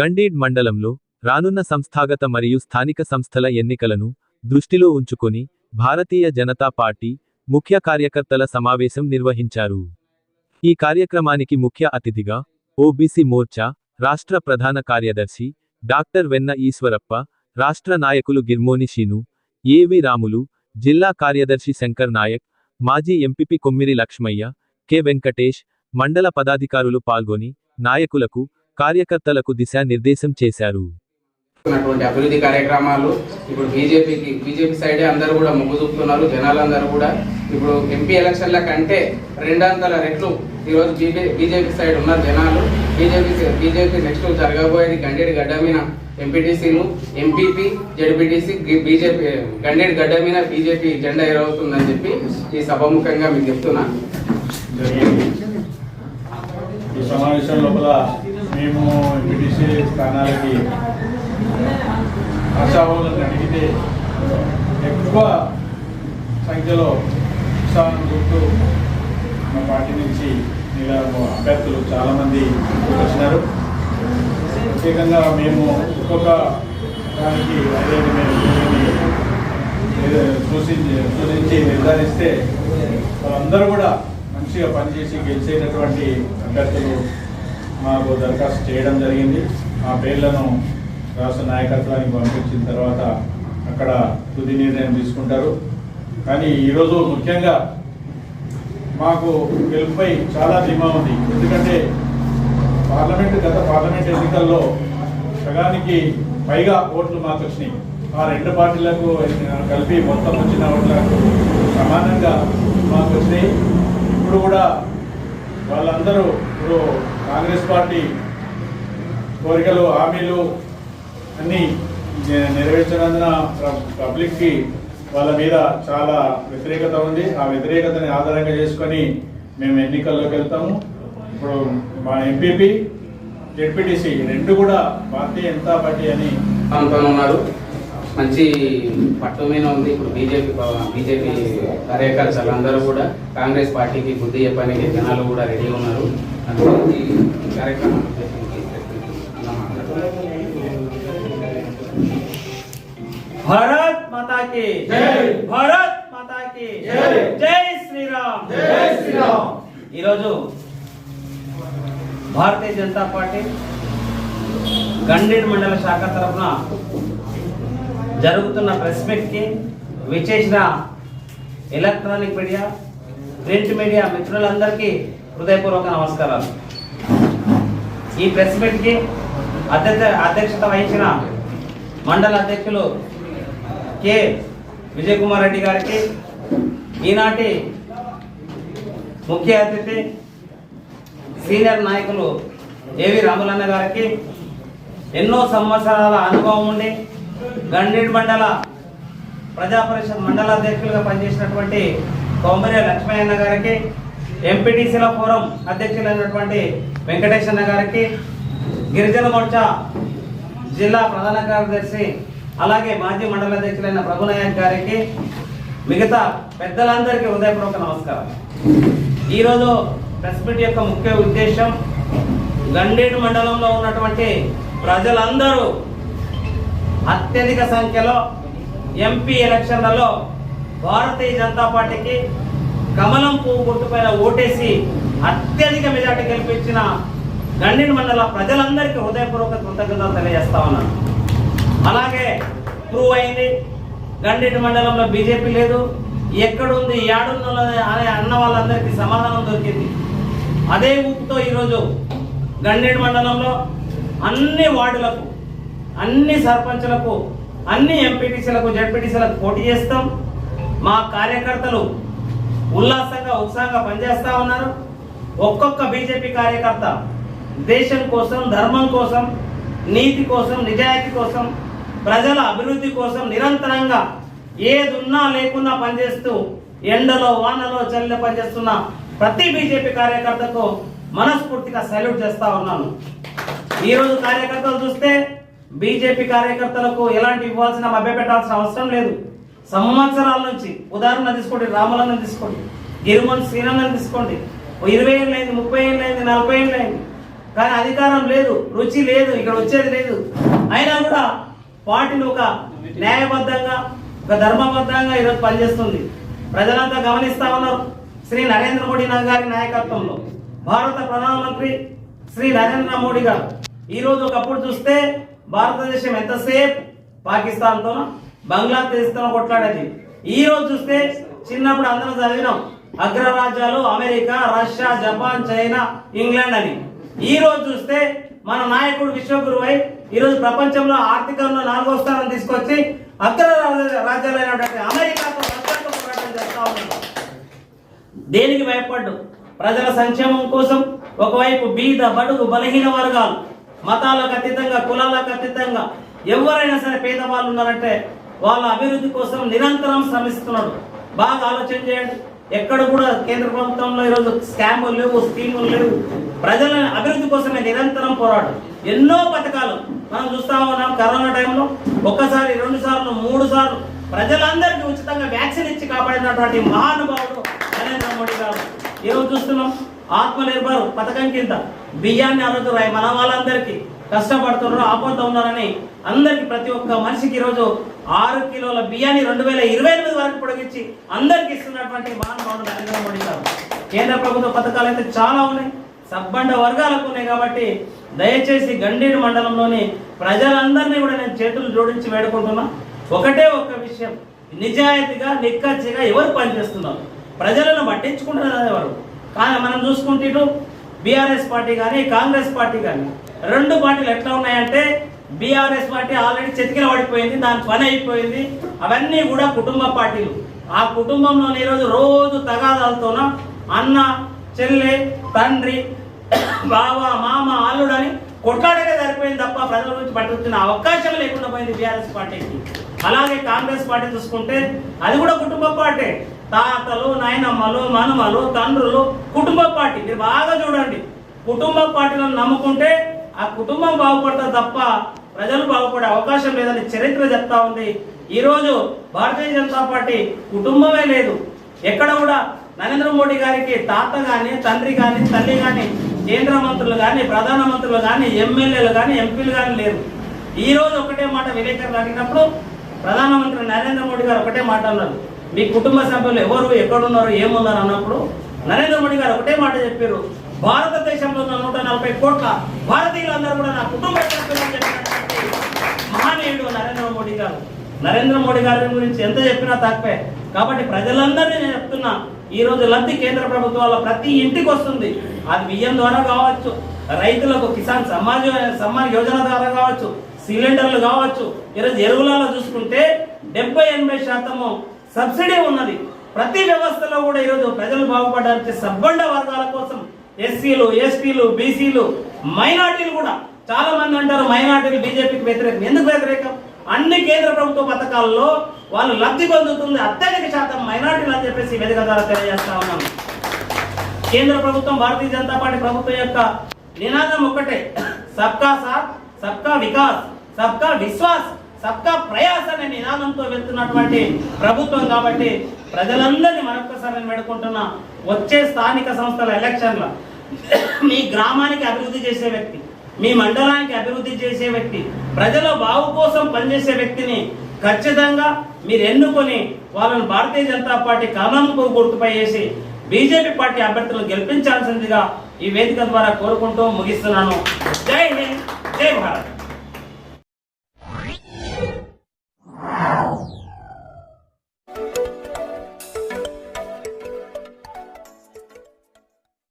గండేడ్ మండలంలో రానున్న సంస్థాగత మరియు స్థానిక సంస్థల ఎన్నికలను దృష్టిలో ఉంచుకొని భారతీయ జనతా పార్టీ ముఖ్య కార్యకర్తల సమావేశం నిర్వహించారు. ఈ కార్యక్రమానికి ముఖ్య అతిథిగా ఓబీసీ మోర్చా రాష్ట్ర ప్రధాన కార్యదర్శి డాక్టర్ వెన్న ఈశ్వరప్ప రాష్ట్ర నాయకులు గిర్మోని శీను ఏవి రాములు జిల్లా కార్యదర్శి శంకర్ నాయక్ మాజీ ఎంపీపీ కొమ్మిరి లక్ష్మయ్య కె వెంకటేష్ మండల పదాధికారులు పాల్గొని నాయకులకు కార్యకర్తలకు దిశానిర్దేశం చేశారు. అభివృద్ధి కార్యక్రమాలు ఇప్పుడు బీజేపీకి బీజేపీ సైడే అందరూ కూడా మొగ్గు చూపుతున్నారు జనాలందరూ కూడా. ఇప్పుడు ఎంపీ ఎలక్షన్ల కంటే రెండంతల రెట్లు ఈరోజు బీజే బీజేపీ సైడ్ ఉన్నారు జనాలు బీజేపీ బీజేపీ నెక్స్ట్ జరగబోయేది గండేడి గడ్డ మీద ఎంపీటీసీలు ఎంపీపీ జడ్పీటీసీ బీజేపీ గండేడి గడ్డ మీద బీజేపీ జెండా ఎరవుతుందని చెప్పి ఈ సభాముఖంగా మీకు చెప్తున్నా. ఈ సమావేశం లోపల మేము ఎంపీటీసీ స్థానాలకి ఆశావాదులను అడిగితే ఎక్కువ సంఖ్యలో ఉత్సాహం గుర్తూ మా పార్టీ నుంచి ఇలా అభ్యర్థులు చాలామంది వచ్చినారు. ప్రత్యేకంగా మేము ఒక్కొక్క దానికి అదే మేము సూచించి సూచించి నిర్ధారిస్తే వాళ్ళందరూ కూడా మంచిగా పనిచేసి గెలిచేటటువంటి అభ్యర్థులు మాకు దరఖాస్తు చేయడం జరిగింది. ఆ పేర్లను రాష్ట్ర నాయకత్వానికి పంపించిన తర్వాత అక్కడ తుది నిర్ణయం తీసుకుంటారు. కానీ ఈరోజు ముఖ్యంగా మాకు గెలుపుపై చాలా ధీమా ఉంది. ఎందుకంటే పార్లమెంట్ గత పార్లమెంట్ ఎన్నికల్లో సగానికి పైగా ఓట్లు మాకు వచ్చినాయి. ఆ రెండు పార్టీలకు కలిపి మొత్తం వచ్చిన ఓట్లకు సమానంగా మాకు వచ్చినాయి. ఇప్పుడు కూడా వాళ్ళందరూ ఇప్పుడు కాంగ్రెస్ పార్టీ కోరికలు హామీలు అన్నీ నెరవేర్చినందున పబ్లిక్కి వాళ్ళ మీద చాలా వ్యతిరేకత ఉంది. ఆ వ్యతిరేకతని ఆధారంగా చేసుకొని మేము ఎన్నికల్లోకి వెళ్తాము. ఇప్పుడు మా ఎంపీపీ జెడ్పీటీసీ రెండు కూడా భారతీయ జనతా పార్టీ అని ఉన్నారు. మంచి పట్టు మీద ఉంది. ఇప్పుడు బీజేపీ బీజేపీ కార్యకర్తలు అందరూ కూడా కాంగ్రెస్ పార్టీకి బుద్ధి చెప్పడానికి జనాలు కూడా రెడీ ఉన్నారు. ఈ కార్యక్రమం భారత్ మాతాకి భారత్ మాతాకి జై శ్రీరామ్ జై శ్రీరామ్ ఈరోజు భారతీయ జనతా పార్టీ గండేడ్ మండల శాఖ తరఫున జరుగుతున్న ప్రెస్ మీట్కి విచేసిన ఎలక్ట్రానిక్ మీడియా ప్రింట్ మీడియా మిత్రులందరికీ హృదయపూర్వక నమస్కారాలు. ఈ ప్రెస్ మీట్కి అధ్యక్ష అధ్యక్షత వహించిన మండల అధ్యక్షులు కె. విజయ్ కుమార్ రెడ్డి గారికి ఈనాటి ముఖ్య అతిథి సీనియర్ నాయకులు ఏవి రాములన్న గారికి ఎన్నో సంవత్సరాల అనుభవం ఉండి గండీడ్ మండల ప్రజా పరిషత్ మండల అధ్యక్షులుగా పనిచేసినటువంటి కొమ్మరి లక్ష్మయ్యన్న గారికి ఎంపీటీసీల ఫోరం అధ్యక్షులైనటువంటి వెంకటేశన్న గారికి గిరిజన మోర్చా జిల్లా ప్రధాన కార్యదర్శి అలాగే మాజీ మండల అధ్యక్షులైన ప్రభునాయక్ గారికి మిగతా పెద్దలందరికీ హృదయపూర్వక నమస్కారం. ఈరోజు ప్రెస్ మీట్ యొక్క ముఖ్య ఉద్దేశం గండేడు మండలంలో ఉన్నటువంటి ప్రజలందరూ అత్యధిక సంఖ్యలో ఎంపీ ఎలక్షన్లలో భారతీయ జనతా పార్టీకి కమలం పువ్వు గుర్తుపైన ఓటేసి అత్యధిక మెజార్టీ గెలిపించిన గండిన మండల ప్రజలందరికీ హృదయపూర్వక కృతజ్ఞతలు తెలియజేస్తా ఉన్నాను. అలాగే ప్రూవ్ అయింది. గండిన మండలంలో బీజేపీ లేదు. ఎక్కడుంది ఏడున్న అనే అన్న వాళ్ళందరికీ సమాధానం దొరికింది. అదే ఊపుతో ఈరోజు గండేడు మండలంలో అన్ని వార్డులకు అన్ని సర్పంచులకు అన్ని ఎంపీటీసీలకు జడ్పీటీసీలకు పోటీ చేస్తాం. మా కార్యకర్తలు ఉల్లాసంగా ఉత్సాహంగా పనిచేస్తా ఉన్నారు. ఒక్కొక్క బీజేపీ కార్యకర్త దేశం కోసం ధర్మం కోసం నీతి కోసం నిజాయితీ కోసం ప్రజల అభివృద్ధి కోసం నిరంతరంగా ఏదున్నా లేకున్నా పనిచేస్తూ ఎండలో వానలో చలిలో పనిచేస్తున్న ప్రతి బీజేపీ కార్యకర్తకు మనస్ఫూర్తిగా సల్యూట్ చేస్తా ఉన్నాను. ఈరోజు కార్యకర్తలు చూస్తే బీజేపీ కార్యకర్తలకు ఎలాంటి ఇవ్వాల్సిన మభ్యపెట్టాల్సిన అవసరం లేదు. సంవత్సరాల నుంచి ఉదాహరణ తీసుకోండి రాములను తీసుకోండి గిరిమన్ శ్రీరంగం తీసుకోండి. ఇరవై ఏళ్ళు అయింది ముప్పై ఏళ్ళు అయింది నలభై ఏళ్ళు అయింది. కానీ అధికారం లేదు రుచి లేదు ఇక్కడ వచ్చేది లేదు. అయినా కూడా పార్టీని ఒక న్యాయబద్ధంగా ఒక ధర్మబద్ధంగా ఈరోజు పనిచేస్తుంది. ప్రజలంతా గమనిస్తా ఉన్నారు శ్రీ నరేంద్ర మోడీ గారి నాయకత్వంలో. భారత ప్రధానమంత్రి శ్రీ నరేంద్ర మోడీ గారు. ఈరోజు ఒకప్పుడు చూస్తే భారతదేశం ఎంతసేపు పాకిస్తాన్తో బంగ్లాదేశ్తో కొట్లాడేది. ఈ రోజు చూస్తే చిన్నప్పుడు అందరం చదివినాం. అగ్రరాజ్యాలు America Russia Japan China England అని. ఈ రోజు చూస్తే మన నాయకుడు విశ్వగురు అయి ఈరోజు ప్రపంచంలో ఆర్థికంలో నాలుగో స్థానం తీసుకొచ్చి అగ్ర రాజ్యాలైనటువంటి అమెరికాతో పోరాటం చేస్తా ఉన్నాం దేనికి భయపడ్డు? ప్రజల సంక్షేమం కోసం ఒకవైపు బీద బడుగు బలహీన వర్గాలు మతాలకు అతీతంగా కులాలకు అతీతంగా ఎవరైనా సరే పేదవాళ్ళు ఉన్నారంటే వాళ్ళ అభివృద్ధి కోసం నిరంతరం శ్రమిస్తున్నాడు. బాగా ఆలోచన చేయండి. ఎక్కడ కూడా కేంద్ర ప్రభుత్వంలో ఈరోజు స్కాములు లేవు స్కీములు లేవు. ప్రజల అభివృద్ధి కోసమే నిరంతరం పోరాటం ఎన్నో పథకాలు మనం చూస్తా ఉన్నాం కరోనా టైంలో. ఒక్కసారి రెండు సార్లు మూడు సార్లు ప్రజలందరికీ ఉచితంగా వ్యాక్సిన్ ఇచ్చి కాపాడినటువంటి మహానుభావుడు నరేంద్ర మోడీ గారు. ఈరోజు చూస్తున్నాం ఆత్మనిర్భర్ పథకం కింద బియ్యాన్ని ఆ మన వాళ్ళందరికీ. కష్టపడుతున్నారు ఆపద ఉన్నారని అందరికి ప్రతి ఒక్క మనిషికి ఈరోజు ఆరు కిలోల బియ్యాన్ని రెండు వేల ఇరవై ఎనిమిది వరకు పొడిగించి అందరికి ఇస్తున్నటువంటి మహానుభావుడు నరేంద్ర మోడీ గారు. కేంద్ర ప్రభుత్వ పథకాలు అయితే చాలా ఉన్నాయి సబ్బండ వర్గాలకు ఉన్నాయి కాబట్టి దయచేసి గండేడు మండలంలోని ప్రజలందరినీ కూడా నేను చేతులు జోడించి వేడుకుంటున్నా. ఒకటే ఒక్క విషయం నిజాయితీగా నిక్కచ్చిగా ఎవరు పనిచేస్తున్నారు? ప్రజలను పట్టించుకుంటున్నారు ఎవరు? కానీ మనం చూసుకుంటే ఇటు బీఆర్ఎస్ పార్టీ కానీ కాంగ్రెస్ పార్టీ కానీ రెండు పార్టీలు ఎట్లా ఉన్నాయంటే బీఆర్ఎస్ పార్టీ ఆల్రెడీ చెతికిల పడిపోయింది దాని పని అయిపోయింది. అవన్నీ కూడా కుటుంబ పార్టీలు. ఆ కుటుంబంలో ఈరోజు రోజు తగాదాలతోన అన్న చెల్లె తండ్రి బావ మామ అల్లుడు అని కొట్లాడగా సరిపోయింది తప్ప ప్రజల నుంచి పట్టుకున్న అవకాశం లేకుండా పోయింది బీఆర్ఎస్ పార్టీకి. అలాగే కాంగ్రెస్ పార్టీ చూసుకుంటే అది కూడా కుటుంబ పార్టీ. తాతలు నాయనమ్మలు మనుమలు తండ్రులు కుటుంబ పార్టీ. మీరు బాగా చూడండి. కుటుంబ పార్టీలను నమ్ముకుంటే ఆ కుటుంబం బాగుపడతా తప్ప ప్రజలు బాగుపడే అవకాశం లేదని చరిత్ర చెప్తా ఉంది. ఈరోజు భారతీయ జనతా పార్టీ కుటుంబమే లేదు. ఎక్కడ కూడా నరేంద్ర మోడీ గారికి తాత కానీ తండ్రి కానీ తల్లి కానీ కేంద్ర మంత్రులు కానీ ప్రధాన మంత్రులు కానీ ఎమ్మెల్యేలు కానీ ఎంపీలు కానీ లేరు. ఈ రోజు ఒకటే మాట విలేకరులు అడిగినప్పుడు ప్రధానమంత్రి నరేంద్ర మోడీ గారు ఒకటే మాట అన్నారు. మీ కుటుంబ సభ్యులు ఎవరు ఎక్కడున్నారు ఏమున్నారు అన్నప్పుడు నరేంద్ర మోడీ గారు ఒకటే మాట చెప్పారు. భారతదేశంలో ఉన్న నూట నలభై కోట్ల భారతీయులందరూ కూడా నా కుటుంబ సభ్యులు మహానీయుడు నరేంద్ర మోడీ గారు. నరేంద్ర మోడీ గారి గురించి ఎంత చెప్పినా తక్కువే. కాబట్టి ప్రజలందరినీ నేను చెప్తున్నా ఈ రోజు లబ్ధి కేంద్ర ప్రభుత్వాల ప్రతి ఇంటికి వస్తుంది. అది బియ్యం ద్వారా కావచ్చు రైతులకు కిసాన్ సమాజ్ సమ్మాన్ యోజన ద్వారా కావచ్చు సిలిండర్లు కావచ్చు. ఈరోజు ఎరువులలో చూసుకుంటే డెబ్బై ఎనభై శాతము సబ్సిడీ ఉన్నది. ప్రతి వ్యవస్థలో కూడా ఈరోజు ప్రజలు బాగుపడడానికి సబ్బండ వర్గాల కోసం ఎస్సీలు ఎస్టీలు బీసీలు మైనార్టీలు కూడా చాలా మంది అంటారు మైనార్టీలు బీజేపీకి వ్యతిరేకం. ఎందుకు వ్యతిరేకం? అన్ని కేంద్ర ప్రభుత్వ పథకాల్లో వాళ్ళు లబ్ధి పొందుతుంది అత్యధిక శాతం మైనార్టీలు అని చెప్పేసి వేదిక ద్వారా తెలియజేస్తా ఉన్నాను. కేంద్ర ప్రభుత్వం భారతీయ జనతా పార్టీ ప్రభుత్వం యొక్క నినాదం ఒక్కటే. సబ్కా సాత్ సబ్కా వికాస్ సబ్కా విశ్వాస్ సబ్కా ప్రయాస్ అనే నినాదంతో వెళ్తున్నటువంటి ప్రభుత్వం కాబట్టి ప్రజలందరినీ మరొక్కసారి నేను పెడుకుంటున్నా వచ్చే స్థానిక సంస్థల ఎలక్షన్ల మీ గ్రామానికి అభివృద్ధి చేసే వ్యక్తి మీ మండలానికి అభివృద్ధి చేసే వ్యక్తి ప్రజల బావు కోసం పనిచేసే వ్యక్తిని ఖచ్చితంగా మీరు ఎన్నుకొని వాళ్ళని భారతీయ జనతా పార్టీ కమలంపు గుర్తుపై వేసి బీజేపీ పార్టీ అభ్యర్థులను గెలిపించాల్సిందిగా ఈ వేదిక ద్వారా కోరుకుంటూ ముగిస్తున్నాను. జై హింద్ జై భారత్.